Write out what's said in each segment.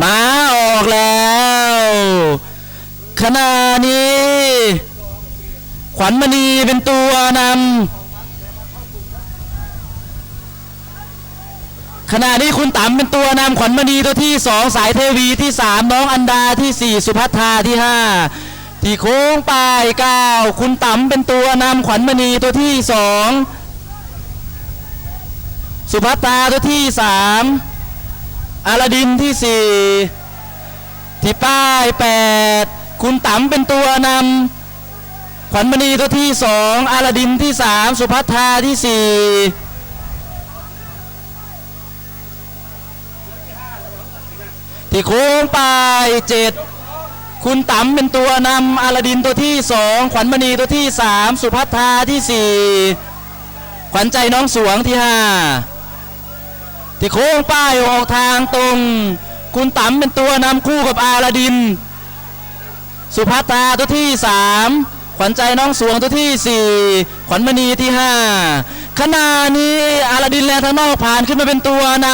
มาออกแล้ว ขณะนี้ ขวัญมณีเป็นตัวนำขณะนี้คุณต๋ำเป็นตัวนำขวัญมณีตัวที่สองสายเทวีที่สามน้องอันดาที่สี่สุภัทราที่ห้าที่โค้งปลายเก้าคุณต๋ำเป็นตัวนำขวัญมณีตัวที่สองสุภัทราตัวที่สาม อาลาดินที่สี่ที่ป้ายแปดคุณต๋ำเป็นตัวนำขวัญมณีตัวที่สองอาลาดินที่สามสุภัทราที่สี่ที่โค้งปลายเจ็ดคุณต๋ำเป็นตัวนำอาลาดินตัวที่สองขวัญมณีตัวที่สามสุภัทราที่สี่ขวัญใจน้องสวงที่ห้า ที่โค้งป้ายออกทางตรง คุณต๋ำเป็นตัวนำคู่กับอาลาดิน สุภัตราตัวที่สามขวัญใจน้องสวงตัวที่สี่ขวัญมณีที่ห้าขณะนี้อาลาดินแลทางนอกผ่านขึ้นมาเป็นตัวน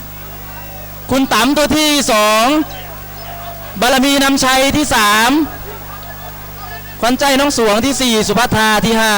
ำคุณต๋ำตัวที่สองบารมีนำชัยที่สามขวัญใจน้องสวงที่สี่สุภัตราที่ห้า